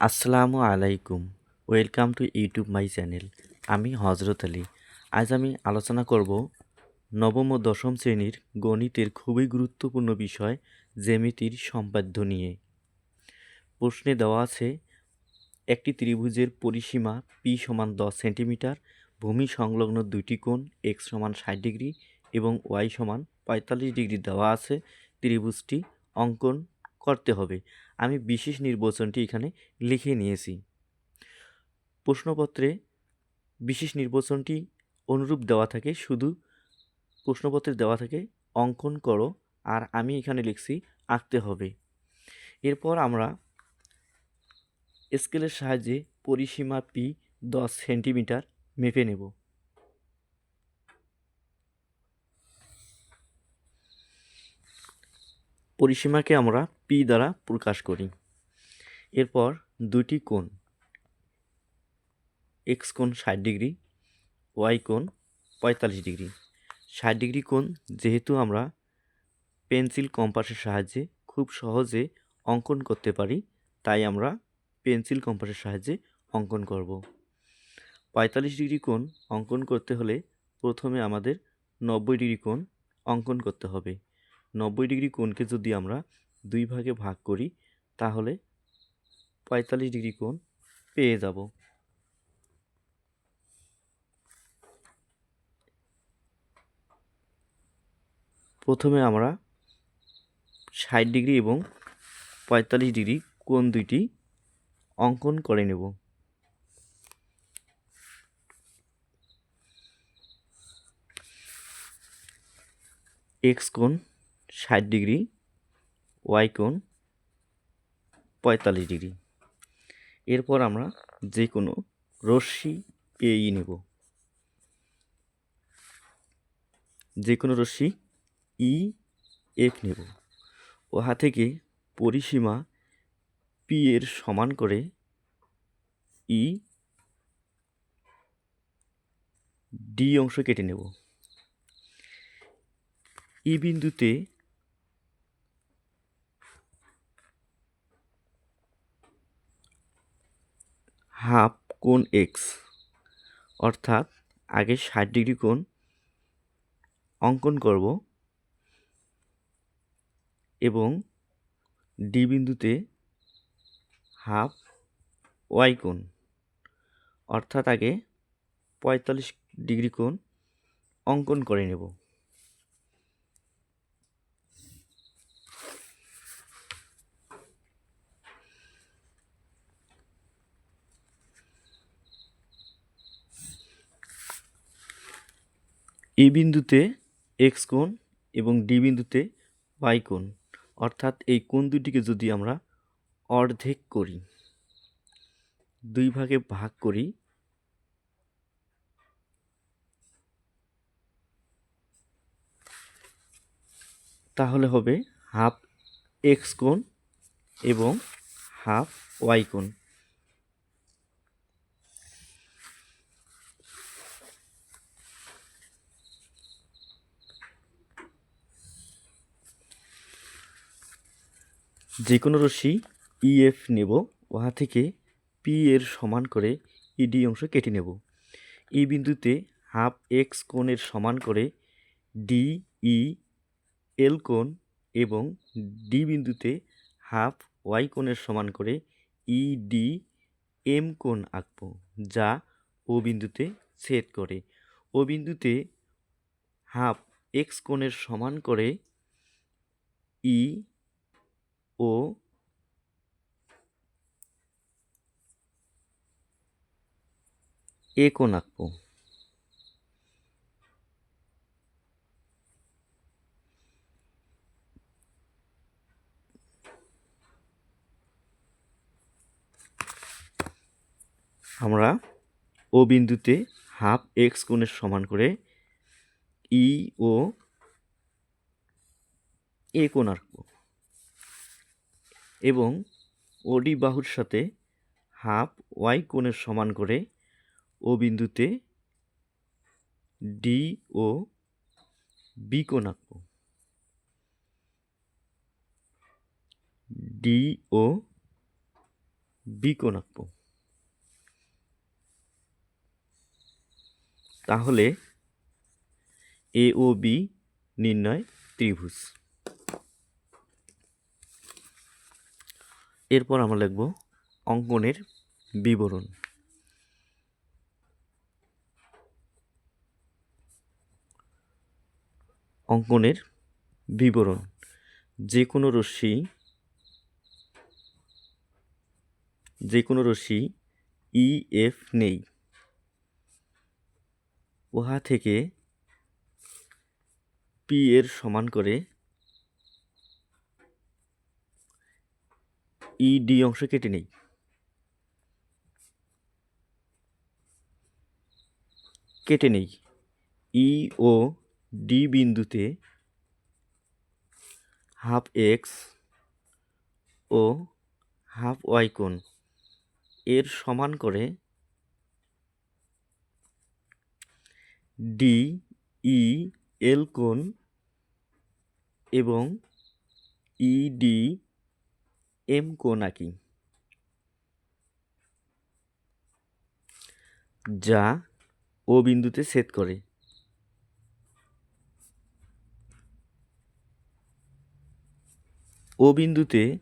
আসসালামু আলাইকুম। Welcome to YouTube my channel. আমি হজরত আলী। আজ আমি আলোচনা করব নবম ও দশম শ্রেণির গণিতের খুবই গুরুত্বপূর্ণ বিষয়, জ্যামিতির সম্পাদ্য নিয়ে। প্রশ্নে দেওয়া আছে, একটি ত্রিভুজের পরিসীমা পি সমান দশ সেন্টিমিটার, ভূমি সংলগ্ন দুইটি কোণ এক্স সমান ষাট ডিগ্রি এবং ওয়াই সমান পঁয়তাল্লিশ ডিগ্রি দেওয়া আছে। ত্রিভুজটি অঙ্কন করতে হবে। আমি বিশেষ নির্বাচনটি এখানে লিখে নিয়েছি। প্রশ্নপত্রে বিশেষ নির্বাচনটি অনুরূপ দেওয়া থাকে, শুধু প্রশ্নপত্রে দেওয়া থাকে, অঙ্কন করো, আর আমি এখানে লিখছি আঁকতে হবে। এরপর আমরা স্কেলের সাহায্যে পরিসীমা পি দশ সেন্টিমিটার মেপে নেব। পরিসীমাকে আমরা পি দ্বারা প্রকাশ করি। এরপর দুটি কোণ এক্স কোণ ষাট ডিগ্রি ওয়াই কোণ পঁয়তাল্লিশ ডিগ্রি। ষাট ডিগ্রি কোণ যেহেতু আমরা পেন্সিল কম্পাসের সাহায্যে খুব সহজে অঙ্কন করতে পারি, তাই আমরা পেন্সিল কম্পাসের সাহায্যে অঙ্কন করব। পঁয়তাল্লিশ ডিগ্রি কোণ অঙ্কন করতে হলে প্রথমে আমাদের নব্বই ডিগ্রি কোণ অঙ্কন করতে হবে। নব্বই ডিগ্রি কোণকে যদি আমরা দুই ভাগে ভাগ করি, তাহলে পঁয়তাল্লিশ ডিগ্রি কোণ পেয়ে যাব। প্রথমে আমরা ষাট ডিগ্রি এবং পঁয়তাল্লিশ ডিগ্রি কোণ দুইটি অঙ্কন করে নেব। এক্স কোণ ষাট ডিগ্রি ওয়াই কোণ পঁয়তাল্লিশ ডিগ্রি। এরপর আমরা যে কোনো রশ্মি এই নেব। যে কোনো রশ্মি ই এফ নেব। উহা থেকে পরিসীমা পি এর সমান করে ই ডি অংশ কেটে নেব। ই বিন্দুতে হাফ কোণ এক্স অর্থাৎ আগে ষাট ডিগ্রি কোণ অঙ্কন করব এবং ডি বিন্দুতে হাফ ওয়াই কোণ, অর্থাৎ আগে পঁয়তাল্লিশ ডিগ্রি কোণ অঙ্কন করে নেব। এ বিন্দুতে এক্স কোণ এবং ডি বিন্দুতে ওয়াই কোণ। অর্থাৎ এই কোণ দুটিকে যদি আমরা অর্ধেক করি, দুই ভাগে ভাগ করি, তাহলে হবে হাফ এক্স কোণ এবং হাফ ওয়াই কোণ। যে কোনো রশ্মি ইএফ নেব, উহা থেকে পি এর সমান করে ইডি অংশ কেটে নেব। এই বিন্দুতে হাফ এক্স কোণের সমান করে ডি ই এল কোণ এবং ডি বিন্দুতে হাফ ওয়াই কোণের সমান করে ই ডি এম কোণ আঁকব, যা ও বিন্দুতে ছেদ করে। ও বিন্দুতে হাফ এক্স কোণের সমান করে ই ও এ কোণ আঁকবো আমরা ও বিন্দুতে হাফ এক্স কোণের সমান করে ই ও এ কোণ আঁকবো এবং ওডি বাহুর সাথে হাফ ওয়াই কোণের সমান করে ও বিন্দুতে ডি ও বি কোণ আঁকব। ডি ও বি কোণ আঁকবো। তাহলে এ ও বি নির্ণয় ত্রিভুজ। এরপর আমরা লিখব অঙ্কনের বিবরণ। অঙ্কনের বিবরণ। যে কোনো রশ্মি যে কোনো রশ্মি ই এফ নেই। উহা থেকে পি এর সমান করে ই ডি অংশ কেটে নেই। কেটে নেই। ই ও ডি বিন্দুতে হাফ এক্স ও হাফ ওয়াই কোণ। এর সমান করে ডি ই এল কোণ এবং ই ডি এম কোণ আঁকি যা ও বিন্দুতে ছেদ করে। ও বিন্দুতে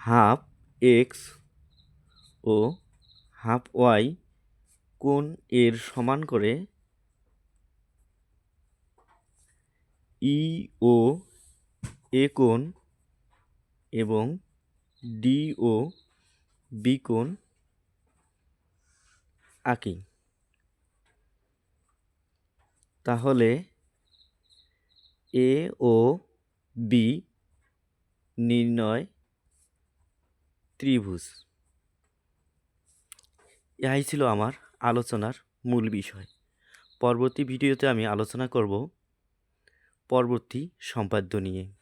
হাফ এক্স ও হাফ ওয়াই কোণ এর সমান করে ই ও এ কোণ এবং ডি ও বি কোণ আঁকি। তাহলে এ ও বি নির্ণয় ত্রিভুজ। ইহাই ছিল আমার আলোচনার মূল বিষয়। পরবর্তী ভিডিওতে আমি আলোচনা করব পরবর্তী সম্পাদ্য নিয়ে।